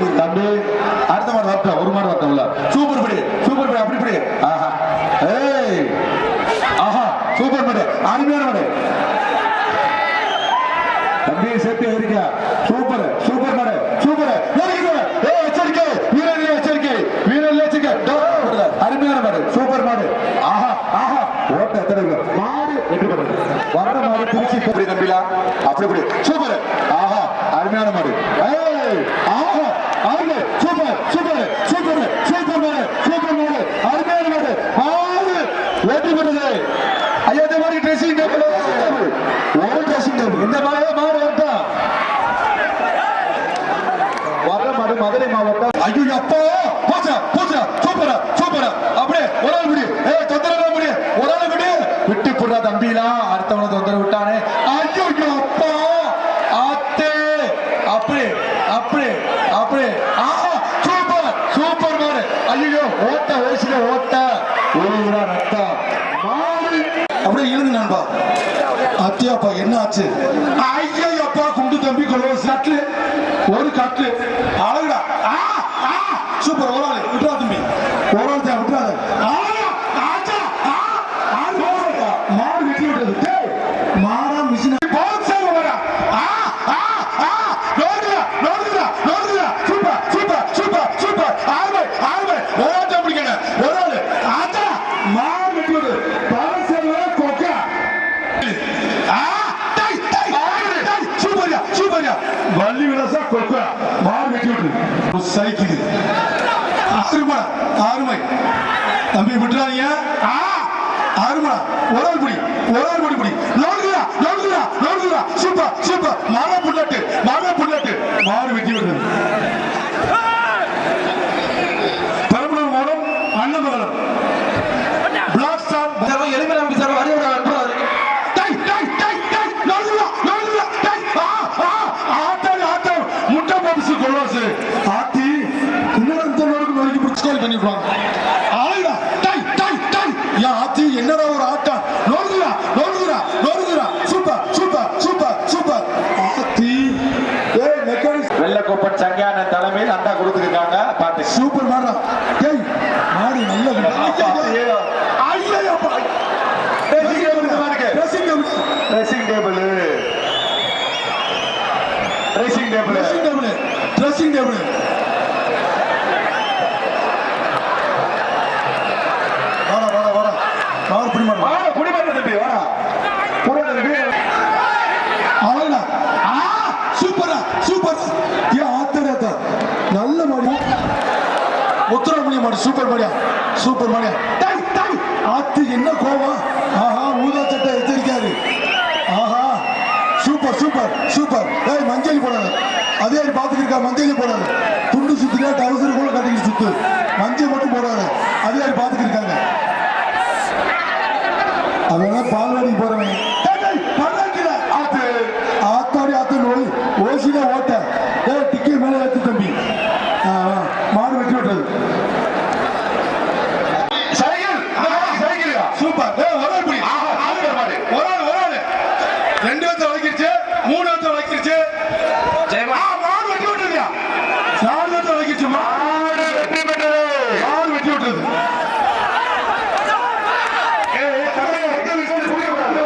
சொல்லி தம்பி. அடுத்த மாடு வரட்டும் ஒரு மாடு வரட்டும்ல சூப்பர் படி சூப்பர் படி அப்படி படி. ஆஹா. ஏய். ஆஹா சூப்பர் மாடு அருமையான மாடு. தம்பி சேர்த்து இருக்கா சூப்பர் சூப்பர் மாடு சூப்பர். ஏய் எச்சரிக்கை. வீரர்களே எச்சரிக்கை. வீரர்களே எச்சரிக்கை. டோ, விடுதல. அருமையான மாடு சூப்பர் மாடு. ஆஹா ஆஹா. ஓட்ட எத்தனை இருக்கு? மாடு வெற்றி பெறுது வர மாடு திருச்சி. இப்படி தம்பிலா? அப்படி இப்படி சூப்பர். ஆஹா அருமையான மாடு. ஏய் ஆஹா. Super super super super super மாடு அருமையான மாடு ஆறு. வெற்றி பெறுது. ஐயா இந்த மாதிரி ட்ரெஸ்ஸிங் டேபிள் ஒரு ட்ரெஸ்ஸிங் டேபிள் இந்த மாதிரி மாடு வரட்டா வர மாடு மதுரை மாவட்டம். ஐயோ அப்பா! போச்சா போச்சா. சூப்பரா சூப்பரா. அப்படியே ஒரு ஆள் முடி. ஏ தொந்தரவு முடியும் ஒரு ஆள் முடி. விட்டு போடுறா தம்பிலாம். அடுத்தவனை தொந்தரவு விட்டான் ஐயோ அப்பா அத்தே அப்படி அப்படி அப்படி ஆஹா சூப்பர் சூப்பர் மாடு ஐயோ ஓட்ட வயசுல ஓட்ட ஊரா ரத்தம் மாடு அப்படியே இழுங்க நண்பா அத்தியாப்பா என்ன ஆச்சு ஐயோ அப்பா குண்டு தம்பி கொள்ள கட்லு ஒரு கட்லு அழகுடா ஆ, ஆ, சூப்பர் ஒரு ஆள் விட்டுறா தம்பி ஒரு ஆள் தான் விட்டுறாத ஆ, ஆச்சா, ஆ, ஆ, போடுறா. மாடு வெட்டி விட்டது டேய், மாறா மிஷின் பவுன் சேவை வரா. ஆ, ஆ, ஆ, நோண்டுடா, நோண்டுடா, நோண்டுடா. Super, super, super, super. ஆறுமை, ஆறுமை. ஒரு ஆட்டம் பிடிக்கணும். ஒரு ஆளு. ஆச்சா, மாடு வெட்டி விட்டது. பவுன் சேவை கொக்கா. ஆ, டேய், டேய், டேய், சூப்பர்யா, சூப்பர்யா. வள்ளி விலாசா கொக்கா. மாடு வெட்டி உற்சாகிக்குது சைக்கிள் அருமை தம்பி விட்டுறாதீங்க. ஆ, அருமை ஒரு ஆள் பிடி. ஒரு ஆள் பிடி பிடி. நோண்டுடா, நோண்டுடா, நோண்டுடா. Super, super. மாடு புள்ளாட்டு மாடு புள்ளாட்டு மாறு வெட்டி விடுறது பெரம்பலூர் மாவட்டம் அன்னமங்கலம் பிளாக் ஸ்டார் எளிமையான அமைச்சர் அறிவுரை அனுப்புறாரு டேய், டேய், டேய், டேய், நோண்டுடா, நோண்டுடா, டேய். ஆ, ஆ, ஆத்தாடி, ஆத்தாடி. முட்டை பப்ஸ் கொள்வாசு. ஆத்தி இன்னொரு நோருக்கு நோக்கி பிடிச்சி கோல் பண்ணிவிடுவாங்க ஆளுடா. டேய், டேய், டேய். ஏன் ஆத்தி என்னடா ஒரு ஆட்டம் நோண்டுடா, நோண்டுடா, நோண்டுடா. Super, super, super, super. ஆத்தி ஏய் மெக்கானிக் வெள்ளக்கோப்பன் சங்கியான தலைமையில் கொடுத்துருக்காங்க பாத்து சூப்பர் மாடா டேய் மாடு நல்ல. Dressing table dressing table dressing table dressing table வாடா வாடா வாடா. மாடு தம்பி வாடா. தம்பி. சூப்பரா சூப்பரா ஆத்தடா ஆத்தா நல்ல மாடு உத்தரமணி மாடு சூப்பர் மாடியா சூப்பர் மாடியா டாய் டாய் ஆத்து என்ன கோவம்? ஆஹா ஊதா சட்டை எடுத்திருக்காரு. ஆஹா சூப்பர் சூப்பர் சூப்பர். ஏய் மஞ்சள் போடாது. அதே பார்த்துட்டு மஞ்சள் போடாது. துண்டு சுத்தினா டவுசர் கூட கட்டிக்கிட்டு சுத்து. மஞ்சள் மட்டும் போடாத. அதே பார்த்துட்டு இருக்காங்க அவன் பால்வாடி போறவன் டேய், டேய், பல்லாக்கில ஆத்து ஆத்தாடி ஆத்து நோய் ஓசில ஓட்ட ஏய் டிக்கி மேல ஏத்து தம்பி ஆ, ஆ, மாடு வெட்டி விட்டது சைக்கிள், இந்த மாதிரி சைக்கிள்யா. சூப்பர் ஏய் ஒரு ஆள் பிடி ஆஹா, சூப்பர் மாடு. ஒரு ஆள் ஒரு ஆள் ரெண்டு பேர்த்த வளைக்கிருச்சு மூணு பேர்த்த வளைக்கிருச்சு ஆ, மாடு வெட்டி விட்டுருக்கியா? நாலு பேர்த்த வளைக்கிருச்சு மாடு வெற்றி பெற்றது. மாடு வெட்டி விட்டது ஏய், தம்பி, வெட்டி விட்டு குடிக்கக்கூடாது.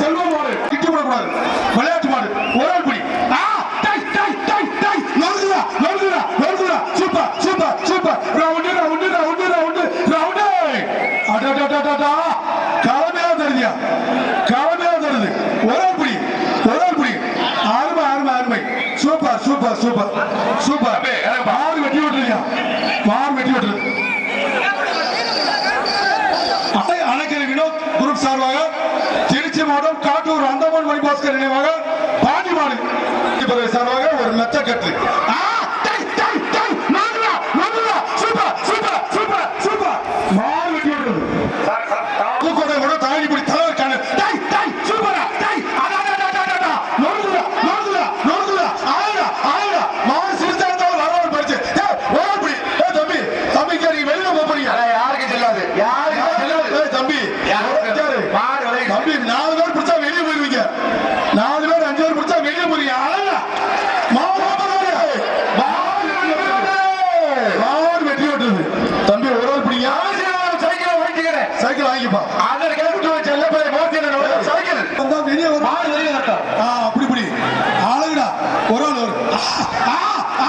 செல்வ மாடு கிட்டி விடக்கூடாது விளையாட்டு மாடு ஒரு ஆள் பிடி ஆ, டேய், டேய், டேய், டேய். நொறுக்குடா, நொறுக்குடா, நொறுக்குடா. Super, super, super. Round, round, round, round, round. அடடடடடா கலமையா தருதியா கலமையா தருது ஒரு ஆள் பிடி ஒரு ஆள் பிடி அருமை அருமை அருமை சூப்பர் சூப்பர். சூப்பர். சூப்பர் தம்பி, எனக்கு பா- மாடு வெட்டி விட்டுருதியா மாடு வெட்டி விட்டுருது அணை அணைக்கரை வினோத் குரூப் சார்பாக திருச்சி மாவட்டம் காட்டூர் அந்தமான் மணிபாஸ்கர் நினைவாக பாண்டி மாடு இப்போதைய சார்பாக ஒரு மெச்சக்கட்டு ஆ, டேய், டேய், டேய். நொறுக்குடா, நொறுக்குடா. Super, super, super, super. மாடு வெட்டி விட்டுருது புதுக்கோட்டை கூட தாண்டி பிடி தலைவர் காணு டேய், டேய், சூப்பரா. டேய், அடடடடடடா. நொறுக்குடா, நொறுக்குடா, நொறுக்குடா. ஆளுடா, ஆளுடா. மாடு சிரிச்சா இருந்தாலும் வரவழைப்பு பறிச்சு ஏய் ஒரு ஆள் பிடி ஏய் தம்பி தம்பிக்கு நீங்க வெளியில போக போறீங்க அட, யாருக்கு செல்லாது யாருக்கு செல்லாது ஏய் தம்பி யாருக்கு உட்காரு. மாடு விளையாடு. தம்பி நாலு பேர் பிடிச்சா வெளியே போயிருவீங்க நாலு பேர் அஞ்சு பேர் பிடிச்சா வெளியே போறீங்க அழகா மாமா மாமா ஆ, ஆ,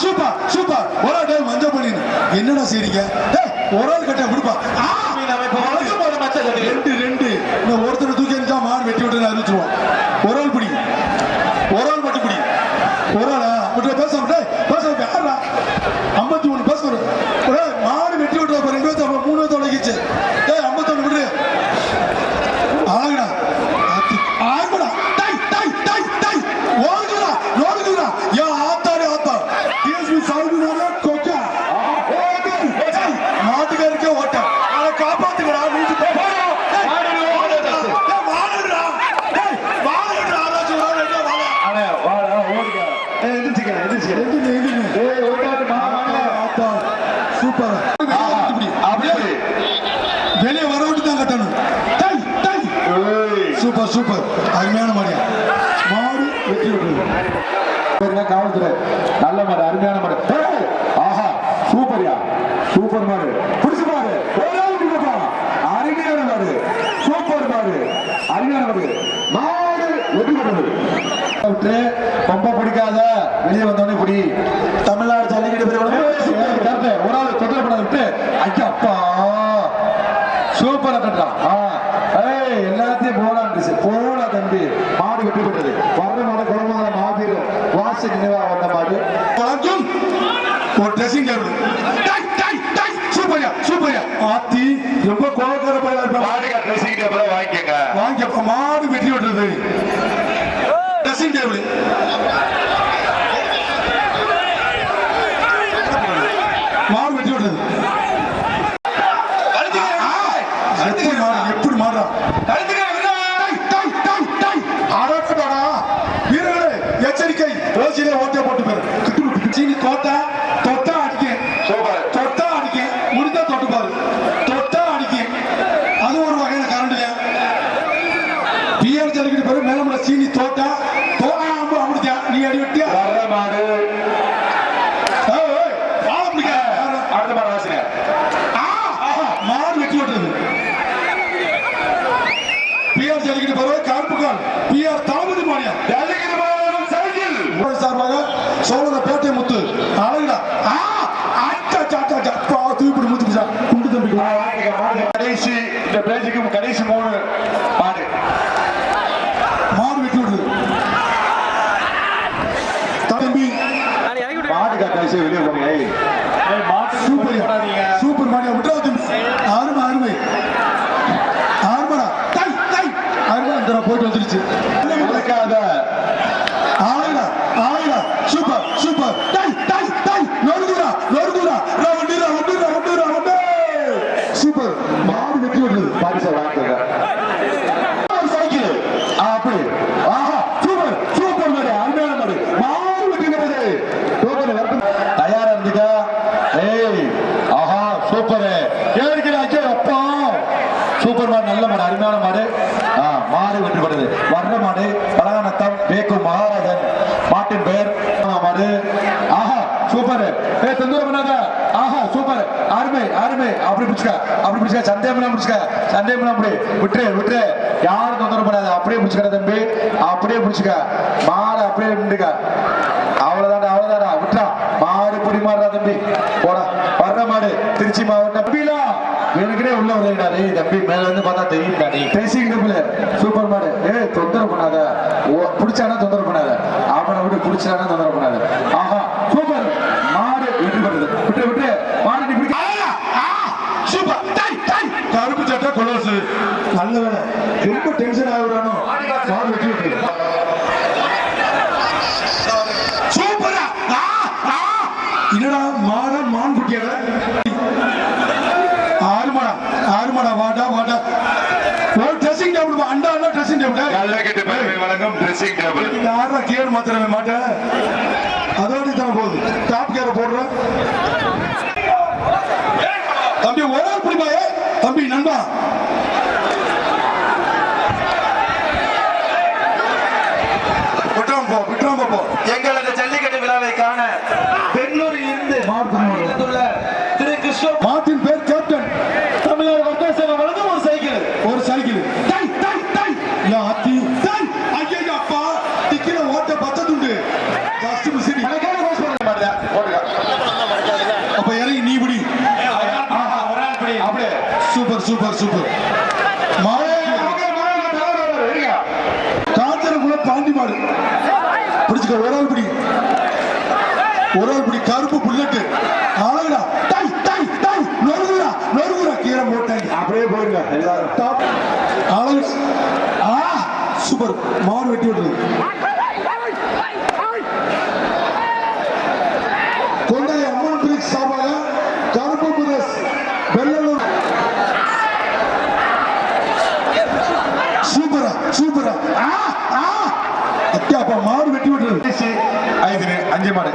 சூப்பர் சூப்பர் ஒரு ஆள் டேய் மஞ்சள் பண்ணிடு என்னடா செய்றீங்க? ஒரு ஆள் கட்ட விடுப்பா. ரெண்டு ரெண்டு. இந்த ஒருத்தனை தூக்கி எறிஞ்சா மாடு வெட்டி விட்டு அறிவிச்சிருவோம் ஒரு ஆள் பிடி. ஒரு ஆள் மட்டும் பிடி. ஒரு ஆளா? மட்டும் பேச பேச யாரா ஐம்பத்தி மூணு பேச டேய் மாடு வெட்டி விட்டு அப்ப ரெண்டு பேர்த்து மூணு பேர்த்து உலகிச்சு டேய் ஐம்பத்தொன்னு விடு அழகுடா ஆத்தி ஆகுடா டை டை டை டை ஓடுடா ஓடுடா யா ஆத்தாடி ஆத்தா டிஎஸ்பி சாகுனால கொக்கா மாட்டுக்காரருக்கே ஓட்ட அதை காப்பாத்துங்கடா நீங்க வாடுடா டேய் வாடுடா ஆராய்ச்சி வாடுடா வாடா அண்ணே வாடா ஓடுங்க ஏய் எந்திரிச்சுக்க எந்திரிச்சுக்க எந்திரி எந்திரி ஏய் ஓடாத மாமா ஆத்தா சூப்பர் அப்படியே வெளியே வர விட்டு தான் கட்டணும் டை டை ஏய் சூப்பர் அருமையான மாடியா மாடு வெற்றி பெற்றது காவல்துறை நல்ல மாடு அருமையான மாடு ஆஹா சூப்பர்யா சூப்பர் மாடு பிடிச்சு மாடு அருமையான மாடு சூப்பர் மாடு அருமையான மாடு மாடு வெற்றி பெற்றது விட்டு ரொம்ப பிடிக்காத வெளியே வந்தோடனே பிடி தமிழ்நாடு ஜல்லிக்கட்டு பிரிவு ஒரு ஆள் தொந்தரவு பண்ணாத விட்டு ஐயா அப்பா சூப்பரா கட்டுறான் ஆ ஏய் எல்லாத்தையும் போடாண்டுச்சு தம்பி மாடு வெற்றி பெற்றது. வர்ற மாடு குளமாக மாவீரர் வாசி நினைவா வந்த மாடு வணக்கம் ஒரு ட்ரெஸ்ஸிங் டேபிள் டை டை டை சூப்பர்யா சூப்பர்யா. ஆத்தி ரொம்ப கோவக்கார பையனா இருப்பான். மாடுகா ட்ரெஸ்ஸிங் டேபிள வாங்கிக்கங்க. வாங்கிப்ப மாடு வெட்டி விட்டுறது ட்ரெஸ்ஸிங் டேபிள் மாடு வெட்டி விட்டுறது எப்படி மாடு எப்படி மாடுறா டை, டை, டை, டை. அடடடடா. வீரர்களே, எச்சரிக்கை ஓசியிலே ஓட்டை போட்டு பேரு சீனி கோட்டை தொட்டா அடிக்க சூப்பர் தொட்டா அடிக்க முடிந்தா தொட்டு பாரு தொட்டா அடிக்க அது ஒரு வகையான கரண்ட் பிஆர் ஜல்லிக்கட்டு பேரு மேலமுள்ள சீனி தோட்டா தோட்டா அம்பு அமுடித்தியா நீ அடி விட்டியா வர்ற மாடு ஏய், ஏய், ஆள பிடிக்க அடுத்த மாடு வாசிங்க மாடு வெட்டி விட்டுறது பிஆர் ஜல்லிக்கட்டு பேரு கருப்பு கால் பிஆர் தளபதி மானியா ஜல்லிக்கட்டு மாடு சைக்கிள் உங்கள் சார்பாக சோழன பேட்டை முத்து அழகுடா ஆ அச்சா சாச்சா சப்பா தூக்கிப்பிடி முத்து பிடிச்சா குண்டு தம்பி வாங்கிக்க, மாடு கடைசி இந்த பேஜுக்கு கடைசி மூணு மாடு மாடு வெட்டி விடுது தம்பி மாடு கடைசி வெளியே போங்க ஏய். ஏய், மாட்டுக்கு சூப்பர் போய் போடாதீங்க சூப்பர் மாடியா விட்டா தம்பி அருமை அருமை அருமைடா டை டை அருமை இந்த போயிட்டு வந்துருச்சு கொடுக்காத ஆளுடா ஆளுடா சூப்பர் சூப்பர் டை டை டை நொறுங்குடா நொறுங்குடா ரவுண்டுடா ரவுண்டுடா ரவுண்டுடா ரவுண்டு சூப்பர் மாடு வெட்டி விடுது பரிசை சைக்கிள். அப்படி. ஆஹா சூப்பர் சூப்பர் மாடு அருமையான மாடு. மாடு டோக்கன் தயாரா இருந்துக்க ஏய் ஆஹா சூப்பர். ஏறிக்கிற அப்பா. சூப்பர் மாடு நல்ல மாடு அருமையான மாடு. ஆ மாடு வெட்டுப்படுது வர்ற மாடு பலகானத்தம் வேக்கும் மகாராஜன். மாட்டின் பெயர் மாடு. ஆஹா சூப்பர். ஏ தொந்தரவு பண்ணாத. ஆஹா சூப்பர். அருமை அருமை. அப்படி பிடிச்சுக்க அப்படி பிடிச்சுக்க. சந்தேகம்லாம் பண்ணாம பிடிச்சுக்க. சந்தேகம் அப்படி. விட்டுரு விட்டுரு. யாரும் தொந்தரவு பண்ணாத. அப்படியே பிடிச்சுக்கிற தம்பி. அப்படியே பிடிச்சுக்க. மாறு அப்படியே நின்றுக்க. அவ்வளவுதான்டா அவ்வளவுதான்டா. விட்டுறா. மாடு பிடி மாடுறா தம்பி. போடா. வர்ற மாடு திருச்சி மாவட்டம். தம்பிலா. எனக்குனே உள்ள வருதுடா. டேய் தம்பி மேல இருந்து பார்த்தா தெரியும்டா நீ பேசிங் சூப்பர் மாடு. ஏய் தொந்தரவு பண்ணாத. ஓ பிடிச்சானா தொந்தரவு பண்ணாத. அவனை விட்டு பிடிச்சானா தொந்தரவு பண்ணாத. ஆஹா சூப்பர். மாடு வெற்றி பெறுது. விட்டு விட்டு மாடு நீ பிடிக்க ஆளா, ஆ, சூப்பர் டை டை கருப்பு சட்டை கொலோசு நல்ல வேலை வெட்டி விட்டுரு சூப்பரா. ஆ ஆ. என்னடா மாடா மான் குட்டியடா ஆறுமடா ஆறுமடா வாடா வாடா. ஒரு ட்ரெஸ்ஸிங் டேபிள் அண்டா அண்டா ட்ரெஸ்ஸிங் டேபிள் ஜல்லிக்கட்டு பேரவை வழங்கும் ட்ரெஸ்ஸிங் டேபிள் யாரா கேர் மாத்திரமே மாட்டேன் அதோட தான் போகுது. டாப் கேர போடுறேன் தம்பி ஒரே பிடிப்பா ஏ தம்பி நண்பா விட்டுறாம போ விட்டுறாம போ எங்களது ஜல்லிக்கட்டு விழாவை காண பெங்களூரில் இருந்து மாநிலத்துள்ள திரு கிருஷ்ண மாத்தின் பேர் கேப்டன் தமிழ்நாடு வர்த்தக சங்கம் வழங்கும் ஒரு சைக்கிள் ஒரு சைக்கிள் டை டை டை யா அத்தி டை ஐயா அப்பா டிக்கில ஓட்ட பத்த துண்டு ஜஸ்ட் மிஸ் சூப்பர் சூப்பர். காஞ்சனகுல பாண்டி மாடு பிடிச்சுக்க ஒரு ஆள் பிடி. ஒரு ஆள் பிடி கருப்பு புல்லட்டு. அழகுடா. டை டை டை. நொறுகுடா நொறுகுடா கீரை போட்டாங்க அப்படியே போயிருங்க எல்லாரும். டாப் அழகுடா ஆ சூப்பர். மாடு வெட்டி விட்டுரு கொண்டை அம்மன் பிரிக்ஸ் சார்பாக கருப்பு பிரதேஷ் வெள்ளலூர் சூப்பரா சூப்பரா ஆ ஆ அத்தியா அப்பா மாடு வெட்டி விட்டுரு ஐந்து அஞ்சு மாடு.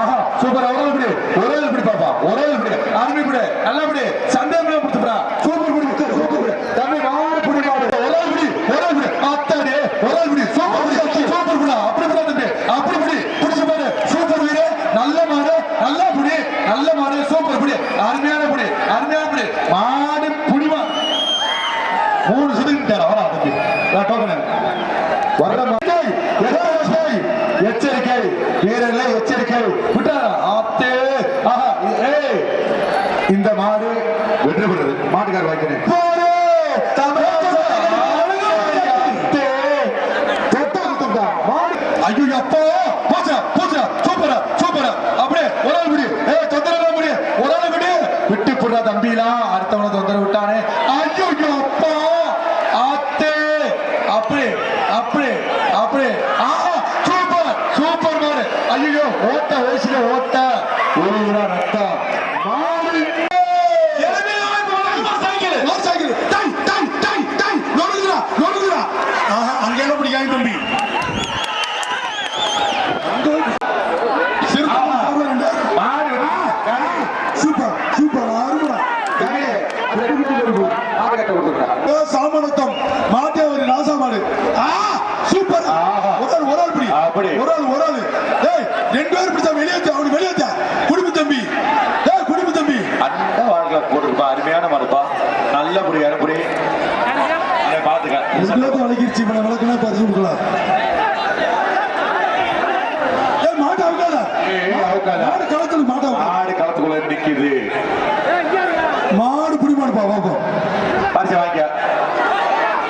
ஆஹா சூப்பர். ஒரு ஆள் பிடி ஒரு ஆள் பிடி பாப்பா ஒரு ஆள் பிடி அருமை இப்படி. நல்லா இப்படி. சந்தேகம் கொடுத்துப்பா சூப்பர் குடி. சூப்பர் குடி. தம்பி மாடு பிடி மாடு. ஒரு ஆள் பிடி ஒரு ஆள் பிடி அத்தாடி. ஒரு ஆள் பிடி சூப்பர் குடி. சூப்பர் பிடி அப்படி பிடி தம்பி. அப்படி பிடி பிடிச்ச மாடு. சூப்பர் குடி. நல்ல மாடு. நல்ல பிடி. நல்ல மாடு. சூப்பர் குடி. அருமையான பிடி. அருமையான பிடி. மாடு புடிமா மூணு சுத்திட்டாரா வரா தம்பி. நான் வர்ற மாட்டை எச்சரிக்கை எச்சரிக்கை. வீரர்களே எச்சரிக்கை விட்டாரா ஆத்தே ஆஹா ஏய் இந்த மாடு வெற்றி பெறுது மாட்டுக்கார வாய்க்கிறேன் ஐயோ அப்போ போச்சா போச்சா சூப்பரா சூப்பரா. அப்படியே ஒரு ஆள் விடு. ஏ தொந்தரவு விடு. ஒரு ஆள் விடு. விட்டு போடுறா தம்பிலாம். அடுத்தவனை தொந்தரவு விட்டானே ஐயோ அப்பா ஆத்தே அப்படி அப்படி அப்படி ஆஹா சூப்பர் சூப்பர் மாடு ஐயோ ஓட்ட வயசுல ஓட்ட ஒரு ரத்தம் மாடு ஒரு சைக்கிள் டை டை டை டை நொறுகுடா நொறுகுடா ஆஹா அங்க என்ன பிடிக்காங்க தம்பி சிறுத்தை சார்பா ரெண்டு. மாடு சூப்பர் சூப்பர் அருமைடா ஏ, சாமணத்தம் மாட்டியாவரி ராசா மாடு ஆ சூப்பர் ஆஹா. ஒரு ஆள் ஒரு ஆள் பிடி அப்படி. ஒரு ஆள் ஒரு ஆள் ஏய் ரெண்டு பேர் பிடிச்சா வெளியேத்த அவனுக்கு வெளியேத்த குடும்ப தம்பி ஏய் குடும்ப தம்பி அந்த வாழ்க்கை போட்டுருப்பா அருமையான மாடுப்பா நல்ல புடி அருப்புடி பாத்துக்க உங்களே வளைக்கிருச்சு இவனை விளக்குனா பரிசு கொடுக்கலாம் ஏய் மாட்டு அவுக்காத ஏய், அவுக்காத. மாடு களத்துல மாட்டு அவுக்காத மாடு களத்துக்குள்ள நிக்குது மாடு புடி மாடுப்பா பாப்போம் பரிசு வாங்கிக்க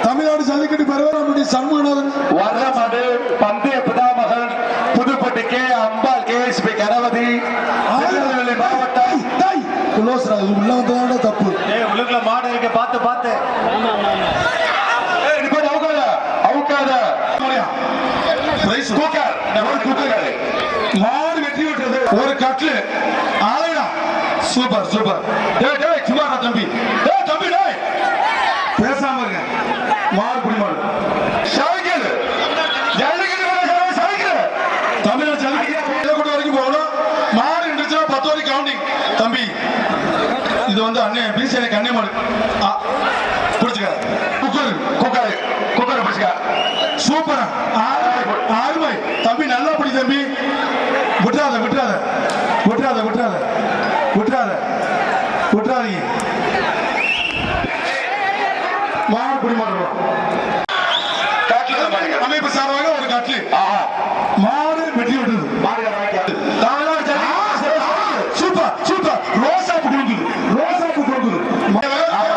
தமிழ்நாடு ஜல்லிக்கட்டு பெருவராமுடைய சண்முகநாதன் வர்ற மாடு பந்தய பிதாமகன் புதுப்பட்டி கே அம்பாள் கேஎஸ்பி கணபதி திருநெல்வேலி மாவட்டம். டேய் குலோஸ்ரா இது உள்ள வந்ததான தப்பு? ஏய் உள்ளுக்குள்ள மாடு இருக்கு பார்த்து பார்த்து. ஏய் நிப்பாட்டு அவுக்காத அவுக்காத. பிரைஸ் தூக்கார் இந்த மாடு தூக்காரு மாடு வெற்றி விட்டது ஒரு கட்லு ஆலைடா சூப்பர் சூப்பர். டேய் டேய் சும்மா இரு தம்பி டேய் தம்பி. டேய் பேசாம இருங்க மாடு புடி மாடு சைக்கிள் ஜல்லிக்கட்டு வேலை சைக்கிள் தமிழ் ஜல்லிக்கட்டு கூட வரைக்கும் போகணும் மாடு இருந்துச்சுன்னா பத்து வரைக்கும் கவுண்டிங் தம்பி இது வந்து அண்ணன் பிசி எனக்கு அண்ணன் மாடு. ஆ, பிடிச்சுக்க. குக்கர் குக்கர் குக்கர் பிடிச்சுக்க. சூப்பரா. ஆறுமை தம்பி நல்லா பிடி தம்பி. விட்டுறாத விட்டுறாத. விட்டுறாத விட்டுறாத. விட்டுறாத. விட்டுறாதீங்க. மாடு பிடி மாட்டோம் காட்டுல அமைப்பு சார்பாக ஒரு கட்லு ஆஹா மாடு வெற்றி விட்டுருது மாடுகார வாங்கிக்க தமிழ்நாடு ஜல்லிக்கட்டு. சூப்பர் சூப்பர் ரோசாப்பு கொடுக்குது ரோசாப்பு கொடுக்குது ஆமா,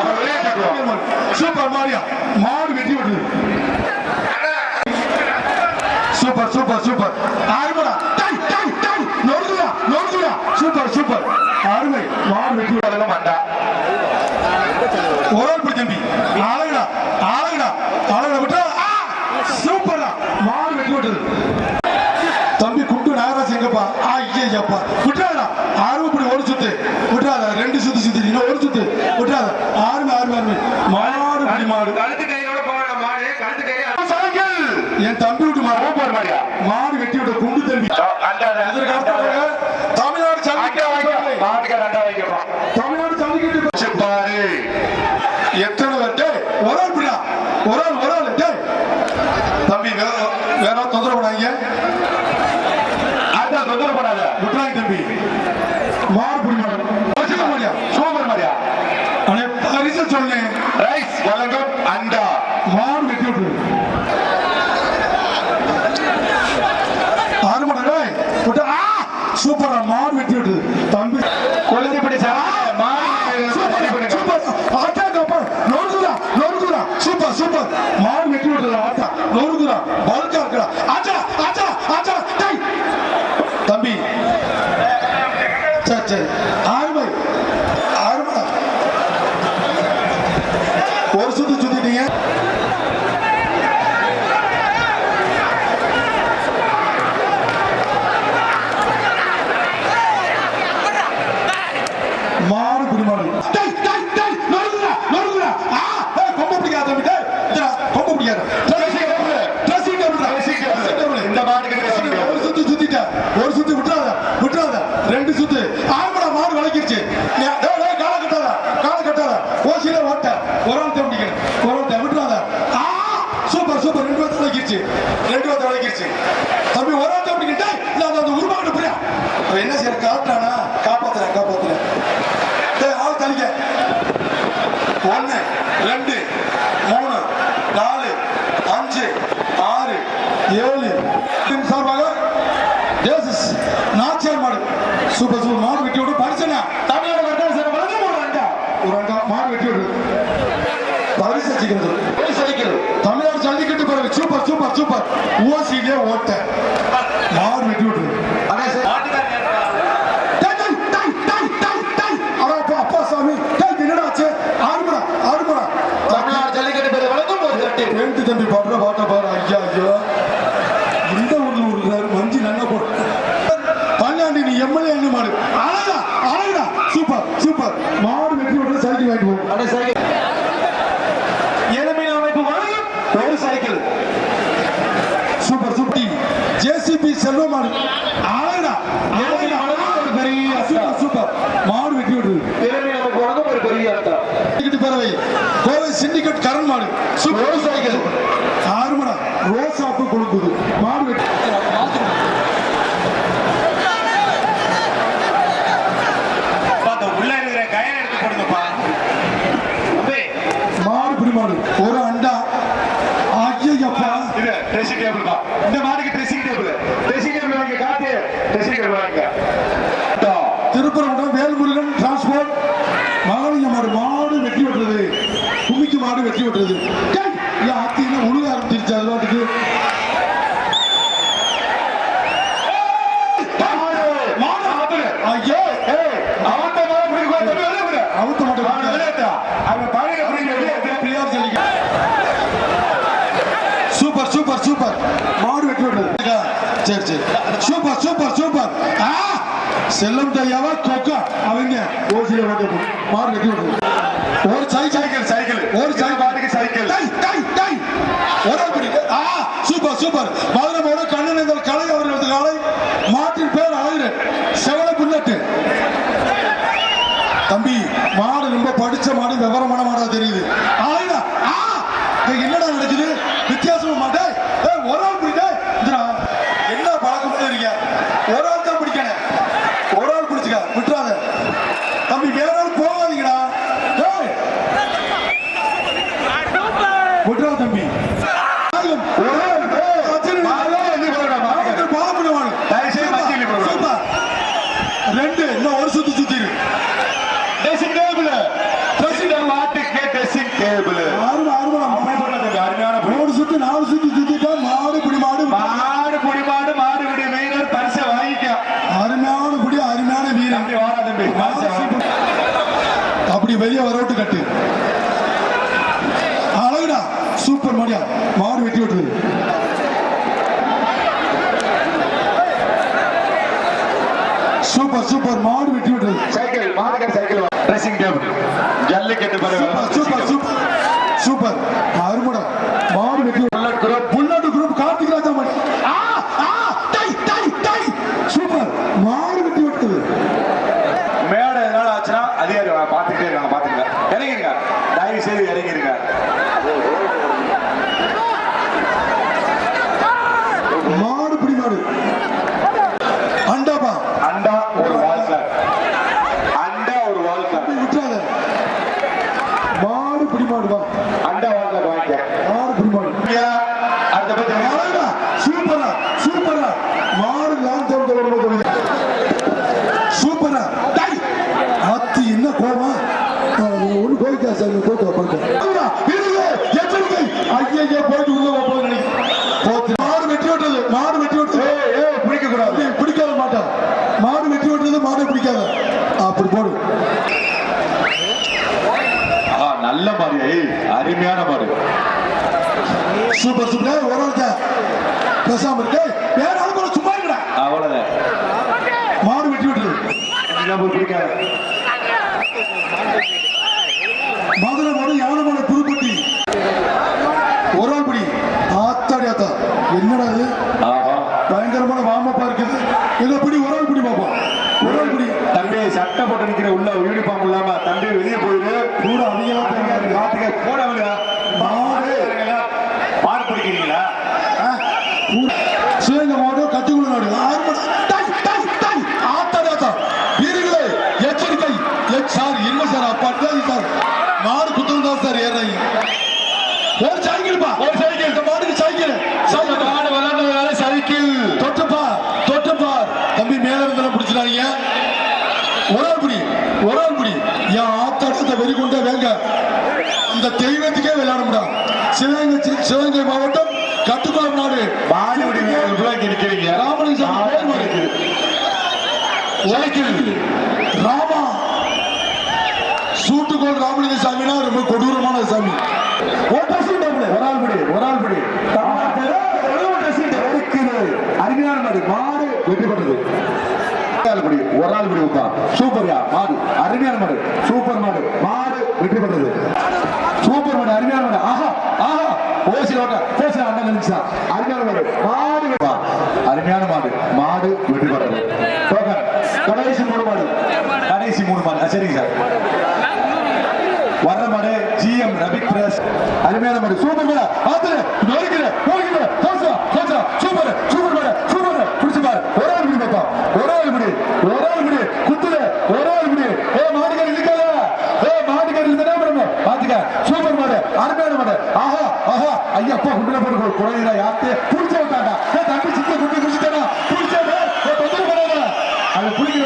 அவர் விளையாட்டுக்குவோம். சூப்பர் மாரியா மாடு வெட்டி விட்டுது சூப்பர் சூப்பர். அருமைடா. டை டை டை. நொறுக்குடா நொறுக்குடா. Super super. அருமை. மாடு வெட்டி விட்டது அதெல்லாம் மண்டா ஒரு ஆள் தம்பி. அழகுடா அழகுடா. அழகுடா விட்டா சூப்பரா மாடு வெட்டி விட்டது தம்பி குண்டு நாகராஜ் எங்கப்பா? ஐயப்பா விட்டுறாதா ஆர்வப்படி ஒரு சுத்து. விட்டுறாத ரெண்டு சுத்து சுத்தி. இன்னும் ஒரு சுத்து. விட்டுறாத ஆறுமை ஆறுமை ஆறுமை மாடு மாடு. கழுத்து கையோட போகிற மாடு. கழுத்து கையை சைக்கிள் என் தம்பி விட்டு மாடு. சூப்பர் மாடியா மாடு வெட்டி விட்ட குண்டு தம்பி இதற்கு அடுத்ததாக தமிழ்நாடு தமிழ்நாடு ஜல்லிக்கட்டு பாரு. எத்தனை டேய் ஒரு ஆள் ஒரு ஆள் ஒரு ஆள். டேய். தம்பி வேற வேற தொந்தரவு பண்ணாங்க அண்டா தொந்தரவு பண்ணாத. விட்டுறாங்க தம்பி. மாடு பிடி மாடு. வச்சுக்க முடியா சூப்பர் மாடியா அண்ணே பரிசு சொன்னேன் ரைஸ் வழங்கும் அண்டா. மாடு வெட்டி விட்டு சூப்பரா மான் விட்டு விட்டு தம்பி. குழந்தை பிடிச்சா சூப்பர் சூப்பர். ஆட்டா கப்பா. நொறுக்குதா நொறுக்குதா சூப்பர் சூப்பர். மான் விட்டு விட்டு ஆட்டா. நொறுக்குதா பல்கா இருக்கா ஆச்சா ஆச்சா ஆச்சா. டை தம்பி. சரி சரி. ஆறுமை. ஆறுமை ஒரு சுத்து சுத்திட்டீங்க. கொம்ப பிடிக்காத ட்ரெஸ்ஸிங் இந்த மாட்டுக்கு ஒரு சுத்து சுத்திட்ட ஒரு சுத்து விட்டுறாத விட்டுறாத. ரெண்டு சுத்து. ஆமாடா மாடு வளைக்கிருச்சு டேய் டேய் கால கட்டாத கால கட்டாத. ஓசில ஓட்ட ஒரு ஆள் தம்பிக்கணும் ஒரு ஆள் விட்டுறாத. Super super. ரெண்டு பேர்த்து வளைக்கிருச்சு ரெண்டு பேர்த்து வளைக்கிருச்சு தம்பி ஒரு ஆள் தம்பிக்கணும் டேய் நான் அந்த உருவாக்கிட்டு போறியா அவன் என்ன செய்யற காட்டுறானா? காப்பாத்துறேன் காப்பாத்துறேன். ஆள் தலிக்க ஒன்னு ரெண்டு அஞ்சு ஆறு ஏழு. சார்பாக தேசஸ் நாச்சியார் மாடு. Super super. மாடு வெட்டி விட்டு பரிசனா தமிழ்நாடு வட்டம் சார் வழங்க ஒரு அண்டா. ஒரு அண்டா மாடு வெட்டி விடு. பரிசு வச்சுக்கிறது பரிசு அளிக்கிறது தமிழ்நாடு ஜல்லிக்கட்டு பிறகு சூப்பர் சூப்பர் சூப்பர். ஓசியிலே ஓட்ட. மாடு வெட்டி விட்டு மாட்டுக்காரர் யாருப்பா? டேய், டேய், டேய், டேய், டேய், டேய். அட அப்பா, அப்பா சாமி டேய், என்னடா ஆச்சு ஆறுமுடா ஆறுமுடா தமிழ்நாடு ஜல்லிக்கட்டு பேர் வழங்கும் ஒரு தட்டு பேண்ட் தம்பி பாடுற பாட்ட பாரு ஐயா ஐயோ இந்த ஊர்ல ஒரு மஞ்சி நல்லா போட்டு பல்லாண்டி நீ எம்எல்ஏ என்ன மாடு அழகா அழகா சூப்பர் சூப்பர் மாடு வெட்டி விட்டு சைக்கிள் வாங்கிட்டு போகும் அண்ணே சைக்கிள் எளிமையான அமைப்பு வழங்கும் ஒரு சைக்கிள் சூப்பர் சூப்பர் ஜேசிபி செல்வ மாடு அழகா அழகா ஒரு பெரிய சூப்பர் சூப்பர் மாடு வெட்டி விட்டு எளிமையான அமைப்பு வழங்கும் ஒரு பெரிய அட்டா சிண்டிகேட் பேரவை கோவை சிண்டிகேட் கரண் மாடு சூப்பர். சைக்கிள் ஆறுமடா ரோசாப்பு கொடுக்குது மாடு மாடு. பிடிமாடு ஒரு அண்டா. ஐயப்பா இது ட்ரெஸ்ஸிங் டேபிள் தான் இந்த மாட்டுக்கு ட்ரெஸ்ஸிங் டேபிள் ட்ரெஸ்ஸிங் டேபிள் வாங்கி காட்டு. ட்ரெஸ்ஸிங் டேபிள் வாங்க திருப்பரங்குன்றம் வேல்முருகன் டிரான்ஸ்போர்ட் மகளிங்க மாடு மாடு வெட்டி விட்டுறது குமிக்கு ஏன் ஆத்தின்னு உழுக ஆரம்பிச்சிருச்சு அது பாட்டுக்கு ஐயோ அவுத்த மாட்டேன் அவன் பழைய சூப்பர் சூப்பர் சூப்பர். மாடு வெட்டி விடுறது சரி சரி. Super super super. செல்லம் தையாவா கொக்கா? அவங்க போ. மாடு வெட்டி விடுறது ஒரு சைக்கிள். Cycle cycle. ஒரு சைக்கிள். மாட்டுக்கு சைக்கிள் டை டை டை ஆ சூப்பர் சூப்பர். மதுரை மோட கண்ணன் இந்த கலை அவர்களது காலை. மாட்டின் பேர் அழகு செவல புல்லட்டு. தம்பி மாடு ரொம்ப படிச்ச மாடு விவரமான மாடா தெரியுது. ஆயிடா ஆ ஏய், என்னடா நடக்குது வித்தியாசமா மாட்டே ஏய் ஒரு ஆள் பிடிக்க இதுடா என்ன பழக்கம் இருக்கீங்க ஒரு ஆள் தான் பிடிக்கணும் ஒரு ஆள் பிடிச்சுக்க விட்டுறாத தம்பி வேற ஆள் போகாதீங்கடா ஏய் விட்டுறாத தம்பி ஆயிரம். ஒரு ஆள், ஏய், அச்சரி. மாடு எண்ணி போடுடா, மாட்டுக்கு. மாட்டுக்கு பாலம் பண்ணுவாங்க. தயவு செய்து சூப்பர், மத்தியில் போடுங்க. சூப்பர். ரெண்டு இன்னும் ஒரு சுத்து சுத்திரு ட்ரெஸ்ஸிங் டேபிள் ட்ரெஸ்ஸிங் டேபிள் மாட்டுக்கு ட்ரெஸ்ஸிங் டேபிள் ஆறு ஆறு அருமையான பொருள். மூணு சுத்து நாலு சுத்து சுத்திட்டா மாடு பிடி மாடு மாடு குடி மாடு மாடு விடு வீரர் பரிசை வாங்கிக்க அருமையான பிடி அருமையான வீரன் தம்பி வாடா தம்பி பரிசை வாங்கிக்க. அப்படி வெளியே வரவிட்டு கட்டு. அழகுடா சூப்பர் மாடியா மாடு வெட்டி விட்டுருது சூப்பர் சூப்பர் மாடு வெட்டி விட்டுருது சைக்கிள் மாட்டுக்கு cycle dressing table jallikattu super super super. Super. அருமடா. மாடு வெட்டி bullet group bullet group Karthik Raja மாடு ஆ ஆ டை டை டை சூப்பர் மாடு வெட்டி விட்டுருது மேடை எதனால ஆச்சுன்னா அதிகாரி வா- பார்த்துக்கிட்டே இருக்காங்க பார்த்துங்க இறங்கிருங்க தயவு செய்து இறங்கிருங்க மாடு பிடி மாடு அண்டாபா அண்டா ஒரு வாழ்க்கை அண்டா ஒரு வாழ்க்கை விட்டுறாத மாடு பிடி அண்டா வாழ்க்கை வாங்கிக்க மாடு பிடி அடுத்த பத்தி சூப்பரா சூப்பரா. மாடு லாங் டேர்ம் சூப்பரா. டை என்ன சார் பிடிக்காத அப்படி போடு ஆஹா நல்ல மாடு ஏய் அருமையான மாடு சூப்பர் சூப்பர் ஒரு ஆளுக்க பேசாம இருக்கு வேற ஆள் கூட சும்மா இருக்கடா. அவ்வளவுதான். மாடு வெட்டி விட்டுரு. மதுரை மாடு யானை மாடு புதுப்பட்டி. ஒரு ஆள் பிடி. ஆத்தாடி ஆத்தா. என்னடா இது? பயங்கரமான வாமப்பா இருக்குது. இதை பிடி ஒரு ஆள் பிடி பாப்போம். ஒரு ஆள் பிடி. தம்பி சட்டை போட்டு நிக்கிற உள்ள யூனிஃபார்ம் இல்லாம தம்பி வெளியே போயிரு. கூட அவங்க காத்துக்க போடவங்க மாடு மாடு பிடிக்கிறீங்களா சிவகங்கை மாவட்டம் கட்டிக்குள்ள நாடு ஆறு மணி டாய், டாய், டாய். ஆத்தாடி ஆத்தா வீரர்களே எச்சரிக்கை எச் சார் இல்ல சார் அப்பா அட்வாதி சார் மாடு குத்தம் தான் சார் ஏறாங்க ஒரு சைக்கிள் பா ஒரு சைக்கிள் இந்த மாடுக்கு சைக்கிள் சைக்கிள் மாடு விளையாடுறதுனால சைக்கிள் தொட்டுப்பா தொட்டுப்பா தம்பி மேல இருந்தாலும் பிடிச்சிடாதீங்க ஒரு ஆள் பிடி ஒரு ஆள் பிடி என் ஆத்தாடத்தை வெறி கொண்டே வேங்க. இந்த தெய்வத்துக்கே விளையாட சிவகங்கை சிவகங்கை மாவட்டம் கட்டுக்குளம் நாடு மாடு விடுவீங்க நிக்கிறீங்க ராமலிங்கம். சைக்கிள் ராமா. சூட்டுக்கோள் ராமலிங்க சாமினா ரொம்ப கொடூரமான சாமி. மாடு வெற்றி பெற்றது. ஒரு ஆள் பிடி ஒரு சூப்பர்யா மாடு அருமையான மாடு சூப்பர் மாடு மாடு வெற்றி பெற்றது. சூப்பர் மாடு அருமையான மாடு. ஆஹா ஆஹா. ஓசி ஓட்ட அண்ணன் நினைச்சா அருமையான மாடு மாடு அருமையான மாடு மாடு வெற்றி பெற்றது. கடைசி மூணு மாடு. கடைசி மூணு மாடு. சரிங்க சார் வர்ற மாடு ஜிஎம் ரபிக் பிரஸ் அருமையான மாதிரி. சூப்பர் மாடு. ஆத்துல நோய்க்கிற நோய்க்கிற தோசா தோசா சூப்பர் சூப்பர் மாடு சூப்பர். பிடிச்சு பாரு. ஒரு ஆள் பிடி பாப்பா. ஒரு ஆள் முடி ஒரு ஆள் முடி. குத்துற ஒரு ஆள் பிடி ஏ மாடுகார் இருக்காத ஏ மாடுகார் இருந்தா நம்ம பாத்துக்க. சூப்பர் மாடு அருமையான மாடு. ஆஹா ஆஹா. ஐயப்பா குண்டல போட்டு குறையில யாத்து புடிச்சு விட்டாண்டா தம்பி சிக்க குண்டு குடிச்சிட்டானா புடிச்சாடா ஏ தொந்தரவு பண்ணாத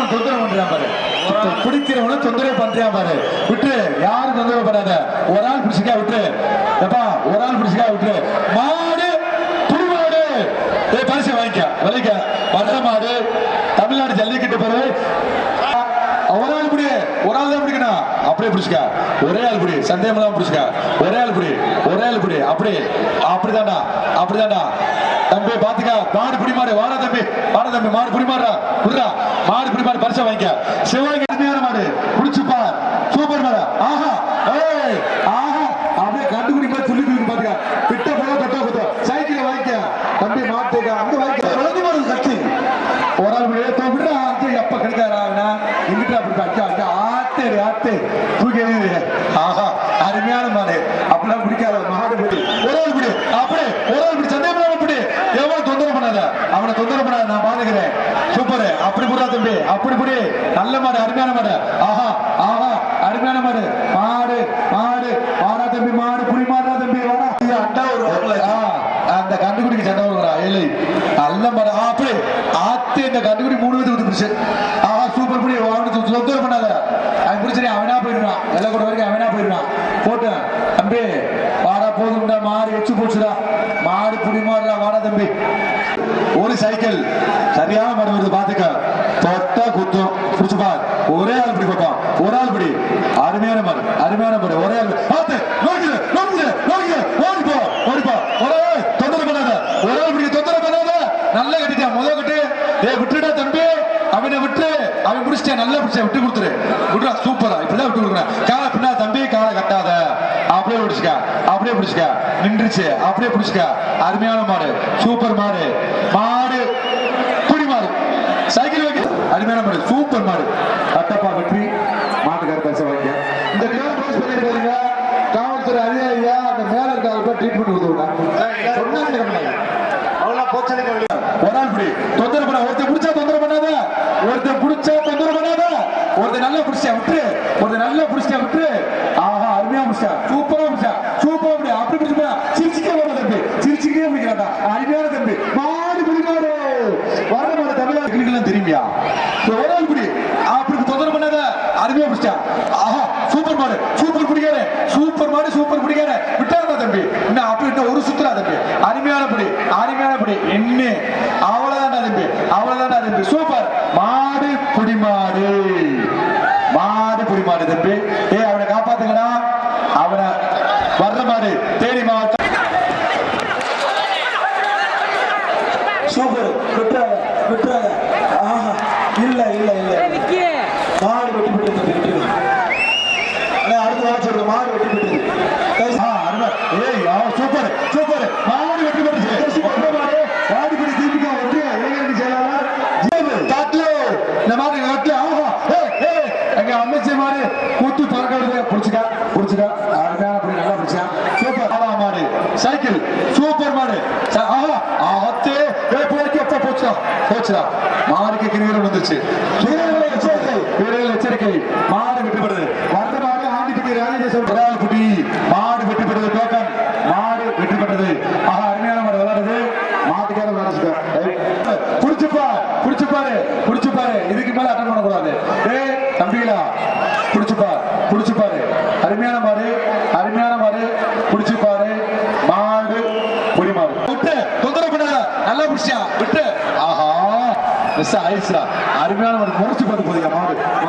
அது தொந்தரவு பண்றான் பாரு. பிடிக்கிறவன தொந்தரவு பண்றான் பாரு. விட்டு யாரும் தொந்தரவு பண்ணாத. ஒரு ஆள் பிடிச்சிக்கா விட்டு எப்பா ஒரு ஆள் பிடிச்சிக்கா விட்டு மாடு புதுமாடு ஏ பரிசு வாங்கிக்க. விலைக்க. வர்ற மாடு தமிழ்நாடு ஜல்லிக்கட்டு பாரு ஒரு ஆள் பிடி. ஒரு ஆள் தான் பிடிக்கணும். அப்படியே பிடிச்சிக்க. ஒரே ஆள் பிடி. சந்தேகம் தான் பிடிச்சிக்க. ஒரே ஆள் பிடி. ஒரே ஆள் பிடி. அப்படி. அப்படிதான்டா. அப்படிதான்டா. தம்பி பாத்துக்க. மாடு பிடி மாடு தம்பி. வார தம்பி மாடு பிடி விடுறா. மாடு பிடி மாடு பரிசை வாங்கிக்க. சிவகங்கை அருமையான மாடு. புடிச்சுப்பா சூப்பர் மாடு. ஆஹா. ஏய் ஆஹா. அப்படியே கண்டுபிடி மாதிரி துள்ளி பாத்துக்க. பிட்ட போக தொட்டா குத்த சைக்கிள் வாங்கிக்க. தம்பி மாட்டுக்க அங்க வாங்கிக்க. மாடு கட்டு ஒரு ஆள் முடியாது தோ விடுறா ஆத்து கிடைக்காரா அவனா எங்கிட்ட அப்படி அக்கா அக்கா ஆத்து ஆத்து தூக்கி எறியுது ஆஹா அருமையான மாடு அப்படிலாம் பிடிக்காத மாடு பிடி ஒரு ஆள் பிடி அப்படி ஒரு ஆள் பிடி சந்தேகம் பிடி எவ்வளவு தொந்தரவு பண்ணாத அவனை தொந்தரவு பண்ணாத நான் பாத்துக்கிறேன் சூப்பர் அப்படி புடா தம்பி. அப்படி புடி நல்ல மாடு அருமையான மாடு. ஆஹா ஆஹா அருமையான மாடு. மாடு மாடு. வாடா தம்பி மாடு. புடி மாடுறா தம்பி. வாடா. அண்டா ஒரு அந்த கண்டுபிடிக்க சண்டை வருகிறா ஏழை நல்ல மாடு. அப்படி. ஆத்து இந்த கண்டுபிடி மூணு வந்து பிடிச்சு ஆஹா சூப்பர் புடி அவனுக்கு தொந்தரவு பண்ணாத. அவன் பிடிச்சனே அவனா போயிடுறான். எல்லாம் கூட வரைக்கும் அவனா போயிடுறான். போட்டு தம்பி வாடா போதும்டா மாடு வச்சு போச்சுடா. மாடு புடி மாடுடா வாடா தம்பி. ஒரு சைக்கிள் சரியான மாடு வருது பாத்துக்க. தொட்ட குத்தம். பிடிச்சு பார். ஒரே ஆள் பிடி பார்ப்பான் ஒரு ஆள் பிடி. அருமையான மாடு அருமையான மாடு ஒரே ஆள் பார்த்து நோக்கிடு நோக்கிடு நோக்கிடு. ஓடிப்போ ஓடிப்போ. ஒரே ஆள் தொந்தரவு பண்ணாத ஒரு ஆள் பிடி தொந்தரவு பண்ணாத நல்லா கட்டிட்டியா முதல் கட்டு ஏ விட்டுடா தம்பி அவனை விட்டு பிடிச்சிட்டேன் நல்லா பிடிச்ச விட்டு கொடுத்துரு. விடுறா சூப்பரா. இப்படிதான் விட்டு கொடுக்குறேன். காலை பின்னா தம்பி காலை கட்டாத. அப்படியே பிடிச்சிக்க அப்படியே பிடிச்சிக்க. நின்றுச்சு அப்படியே பிடிச்சிக்க. அருமையான மாடு சூப்பர் மாடு. மாடு குடி மாடு. சைக்கிள் வைக்க. அருமையான மாடு சூப்பர் மாடு. கட்டப்பா வெற்றி. மாட்டுக்கார பரிசு வாங்க. இந்த கிரௌண்ட் ரோஸ் பண்ணிருக்காங்க காவல்துறை அதிகாரியா? அந்த மேல இருக்காங்க ட்ரீட்மெண்ட் கொடுத்துருங்க. சொன்னாங்க ஒரு ஆள் பிடி தொந்தரவு பண்ண ஒருத்தன் பிடிச்சா தொந்தரவு பண்ணாத ஒருத்தன் பிடிச்சா தொந்தரவு பண்ணாத ஒருத்தன் விட்டு நல்லா விட்டு ஆஹா அருமையா சூப்பரா பிடிச்சா சூப்பரா பிடி அப்படி சிரிச்சுக்கே வர தம்பி. சிரிச்சுக்கே அருமையான தம்பி. மாடு பிடிக்காரு வர மாடு தமிழ் கிளிக்கெல்லாம் தெரியுமியா? அப்படி தொந்தரவு பண்ணாத. அருமையா பிடிச்சா ஆஹா சூப்பர் மாடு. சூப்பர் பிடிக்காரு சூப்பர் மாடு சூப்பர் பிடிக்காரு விட்டாருடா தம்பி. இன்னும் அப்படி ஒரு சுத்துறா தம்பி. நஷ்டம் போச்சுடா. மாடுக்கு கிரிவலம் வந்துச்சு கிரிவல எச்சரிக்கை. வீரர்கள் எச்சரிக்கை. மாடு விட்டுப்படுது. வந்த மாடு ஆண்டிட்டு சொல்ற ஆயிடுச்சா அருமையான ஒரு முடிச்சு பார்த்து போதுங்க